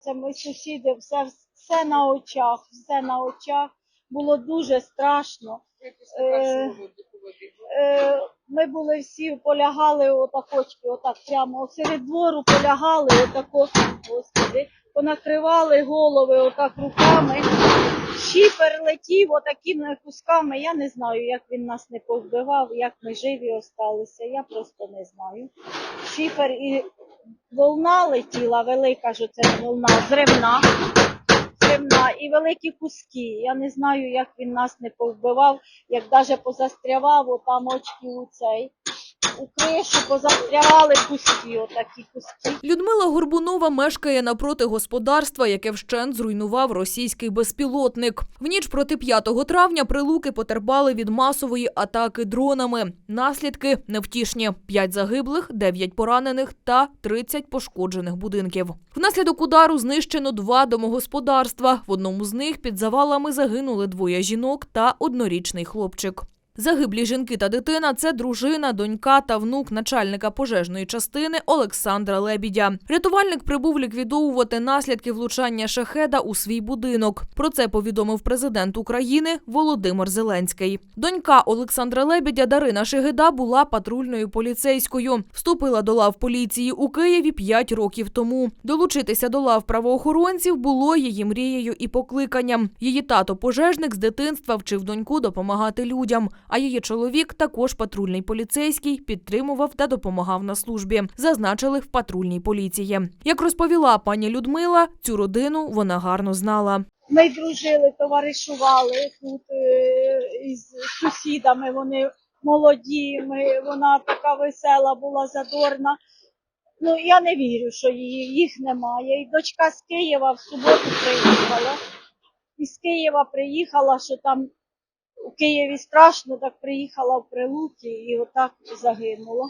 Це ми сусіди, все, все на очах, все на очах. Було дуже страшно. Е, е, ми були всі, полягали отакочки, отак прямо серед двору полягали, отако, господи, понакривали голови отак руками. Шіпер летів отакими кусками. Я не знаю, як він нас не повбивав, як ми живі осталися. Я просто не знаю. Шіпер і волна летіла, велика ж це волна, зривна. Зривна і великі куски. Я не знаю, як він нас не повбивав, як даже позастрявав отам очки у цей. У кришу позастрявали куски, отакі куски. Людмила Горбунова мешкає напроти господарства, яке вщент зруйнував російський безпілотник. В ніч проти 5 травня прилуки потерпали від масової атаки дронами. Наслідки невтішні: 5 загиблих, 9 поранених та 30 пошкоджених будинків. Внаслідок удару знищено два домогосподарства. В одному з них під завалами загинули двоє жінок та однорічний хлопчик. Загиблі жінки та дитина це дружина, донька та внук начальника пожежної частини Олександра Лебідя. Рятувальник прибув ліквідовувати наслідки влучання шахеда у свій будинок. Про це повідомив президент України Володимир Зеленський. Донька Олександра Лебідя Дарина Шегида була патрульною поліцейською. Вступила до лав поліції у Києві 5 років тому. Долучитися до лав правоохоронців було її мрією і покликанням. Її тато пожежник з дитинства вчив доньку допомагати людям. А її чоловік, також патрульний поліцейський, підтримував та допомагав на службі. Зазначили в патрульній поліції. Як розповіла пані Людмила, цю родину вона гарно знала. Ми дружили, товаришували тут е, із сусідами. Вони молоді. Ми, вона така весела була, задорна. Ну я не вірю, що її, їх немає. І дочка з Києва в суботу приїхала. Із Києва приїхала, що там у Києві страшно, так приїхала в Прилуки і отак загинула.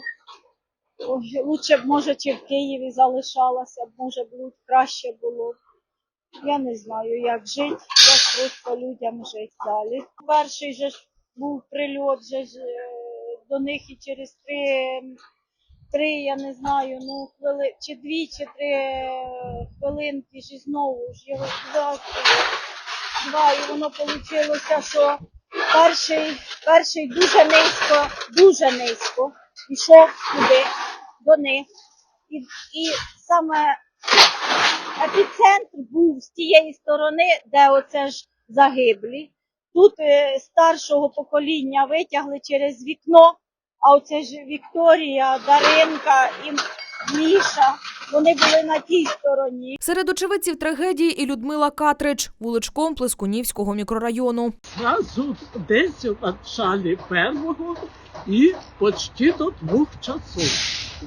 Лучше б, може, чи в Києві залишалася, може б краще було. Я не знаю, як жити, як просто людям жити далі. Перший же ж був прильот же ж, е, до них і через три, три, я не знаю, ну хвили, чи дві, чи три е, хвилинки ж і знову ж його два, два, і воно вийшло, що перший, перший дуже низько, дуже низько пішов туди, до них. І, і саме епіцентр був з тієї сторони, де оце ж загиблі. Тут е, старшого покоління витягли через вікно, а оце ж Вікторія, Даринка і Міша, вони були на тій стороні. Серед очевидців трагедії і Людмила Катрич, вуличком Плескунівського мікрорайону. Зразу десь у началі першого і почти до двох часов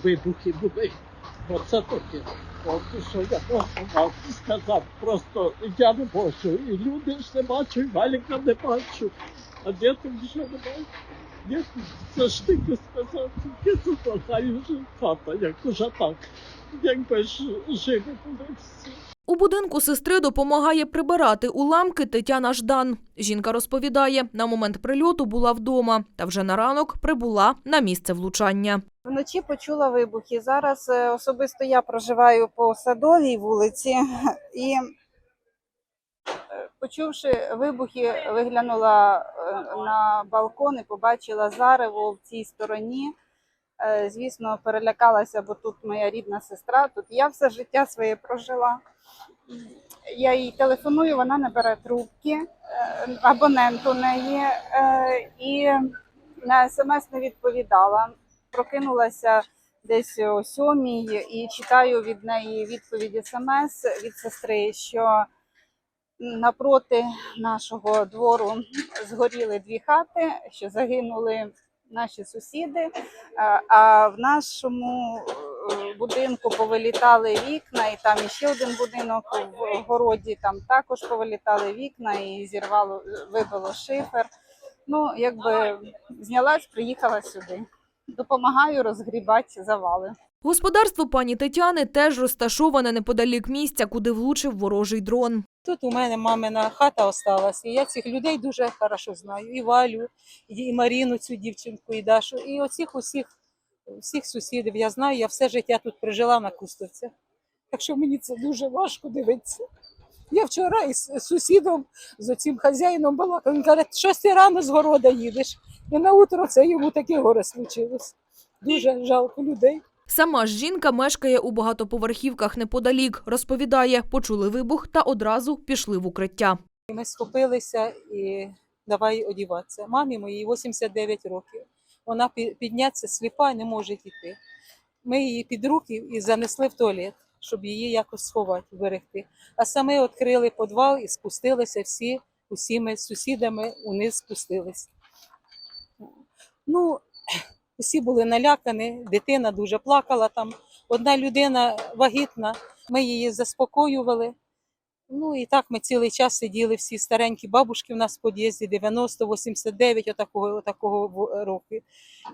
вибухи були. Оце таке. От що я вам сказати. Просто я не можу. І люди ж не бачу, і Валіка не бачу. А діти вже не бачу. Це ж тільки сказати, є тут хай вже хата, як уже так. Якби ж живі були всі. У будинку сестри допомагає прибирати уламки Тетяна Ждан. Жінка розповідає, на момент прильоту була вдома та вже на ранок прибула на місце влучання. Вночі почула вибухи. Зараз е, особисто я проживаю по садовій вулиці і, е, почувши вибухи, виглянула е, на балкон і побачила зарево в цій стороні. Е, Звісно, перелякалася, бо тут моя рідна сестра. Тут я все життя своє прожила. Я їй телефоную, вона не бере трубки, е, абонент у неї е, і на смс не відповідала прокинулася десь о сьомій і читаю від неї відповіді смс від сестри, що напроти нашого двору згоріли дві хати, що загинули наші сусіди. а- А в нашому е, будинку повилітали вікна, і там іще один будинок в городі. Там також повилітали вікна і зірвало, вибило шифер. Ну, якби знялась, приїхала сюди допомагаю розгрібати завали. Господарство пані Тетяни теж розташоване неподалік місця, куди влучив ворожий дрон. Тут у мене мамина хата осталась, і я цих людей дуже хорошо знаю. І Валю, і Маріну, цю дівчинку, і Дашу, і оцих усіх, всіх сусідів я знаю, я все життя тут прожила на Кустовцях. Так що мені це дуже важко дивитися. Я вчора із сусідом, з оцим хазяїном балакала. Він каже, щось ти рано з города їдеш. І на утро це йому таке горе случилось. Дуже жалко людей. Сама ж жінка мешкає у багатоповерхівках неподалік. Розповідає, почули вибух та одразу пішли в укриття. Ми схопилися і давай одіватися. Мамі моїй 89 років. Вона пі- піднятися сліпа і не може йти. Ми її під руки і занесли в туалет, щоб її якось сховати, вберегти. А саме відкрили підвал і спустилися всі, усі ми з сусідами униз спустилися. Ну, усі були налякані, дитина дуже плакала там. Одна людина вагітна, ми її заспокоювали. Ну і так ми цілий час сиділи всі старенькі бабушки в нас в під'їзді 90, 89, отакого, отакого року.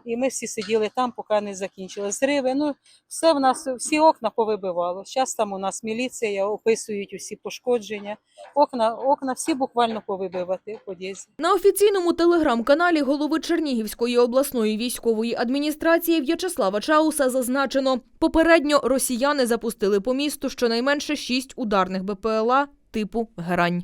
І ми всі сиділи там, поки не закінчили. Зриви, ну все в нас, всі окна повибивало. Зараз там у нас міліція, описують усі пошкодження. Окна, окна всі буквально повибивати в під'їзді. На офіційному телеграм-каналі голови Чернігівської обласної військової адміністрації В'ячеслава Чауса зазначено, попередньо росіяни запустили по місту щонайменше шість ударних БПЛА типу «Герань».